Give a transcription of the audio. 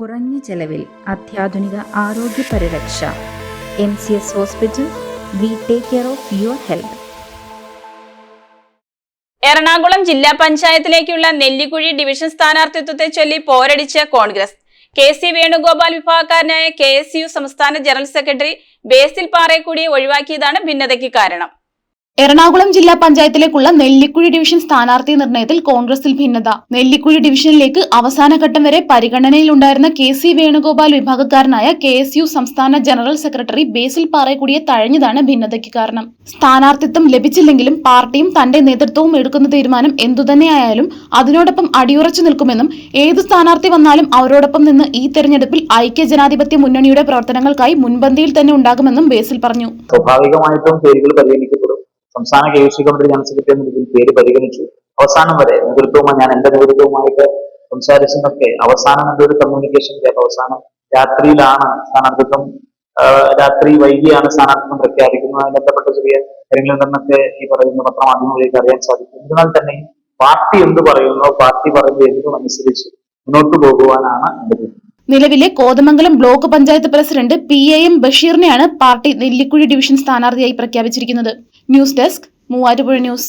കുറഞ്ഞ ചെലവിൽ അത്യാധുനിക ആരോഗ്യ പരിരക്ഷ. M C S hospital we take care of your health. Ernakulam ജില്ലാ പഞ്ചായത്തിലേക്കുള്ള നെല്ലിക്കുഴി ഡിവിഷൻ സ്ഥാനാർത്ഥിത്വത്തെ ചൊല്ലി പോരടിച്ച കോൺഗ്രസ്. കെ സി വേണുഗോപാൽ വിഭാഗക്കാരനായ കെ എസ് യു സംസ്ഥാന ജനറൽ സെക്രട്ടറി ബേസിൽ പാറേക്കുടിയെ ഒഴിവാക്കിയതാണ് ഭിന്നതയ്ക്ക് കാരണം. എറണാകുളം ജില്ലാ പഞ്ചായത്തിലേക്കുള്ള നെല്ലിക്കുഴി ഡിവിഷൻ സ്ഥാനാർത്ഥി നിർണയത്തിൽ കോൺഗ്രസിൽ ഭിന്നത. നെല്ലിക്കുഴി ഡിവിഷനിലേക്ക് അവസാനഘട്ടം വരെ പരിഗണനയിലുണ്ടായിരുന്ന കെ സി വേണുഗോപാൽ വിഭാഗക്കാരനായ കെ എസ് യു സംസ്ഥാന ജനറൽ സെക്രട്ടറി ബേസിൽ പാറേക്കുടിയെ തഴഞ്ഞതാണ് ഭിന്നതയ്ക്ക് കാരണം. സ്ഥാനാർത്ഥിത്വം ലഭിച്ചില്ലെങ്കിലും പാർട്ടിയും തന്റെ നേതൃത്വവും എടുക്കുന്ന തീരുമാനം എന്തുതന്നെയായാലും അതിനോടൊപ്പം അടിയുറച്ചു നിൽക്കുമെന്നും ഏത് സ്ഥാനാർത്ഥി വന്നാലും അവരോടൊപ്പം നിന്ന് ഈ തെരഞ്ഞെടുപ്പിൽ ഐക്യ ജനാധിപത്യ മുന്നണിയുടെ പ്രവർത്തനങ്ങൾക്കായി മുൻപന്തിയിൽ തന്നെ ഉണ്ടാകുമെന്നും ബേസിൽ പറഞ്ഞു. സ്വാഭാവികമായിട്ടും പേരുകൾ പരിഗണിക്കപ്പെടും. സംസ്ഥാന K C committee general secretary രീതിയിൽ പേര് പരിഗണിച്ചു. അവസാനം വരെ നേതൃത്വവുമായി ഞാൻ എന്റെ നേതൃത്വവുമായിട്ട് സംസാരിച്ചെന്നൊക്കെ അവസാനം എന്തൊരു കമ്മ്യൂണിക്കേഷൻ ഗ്യാപ്പ് അവസാനം? രാത്രിയിലാണ് സ്ഥാനാർത്ഥിത്വം രാത്രി വൈകിയാണ് സ്ഥാനാർത്ഥിത്വം പ്രഖ്യാപിക്കുന്നതുമായി ബന്ധപ്പെട്ട ചെറിയ കാര്യങ്ങളിൽ നിന്നൊക്കെ ഈ പറയുന്ന പത്രമാധ്യമങ്ങളിലേക്ക് അറിയാൻ സാധിക്കും. എന്നാൽ തന്നെ പാർട്ടി എന്ത് പറയുന്നോ? പാർട്ടി പറയുന്നത് എന്തും അനുസരിച്ച് മുന്നോട്ട് പോകുവാനാണ് എന്റെ നിലവിലെ Kothamangalam block panchayat president P A M ബഷീറിനെയാണ് party Nellikuzhi division സ്ഥാനാർത്ഥിയായി പ്രഖ്യാപിച്ചിരിക്കുന്നത്. News desk Muvattupuzha news.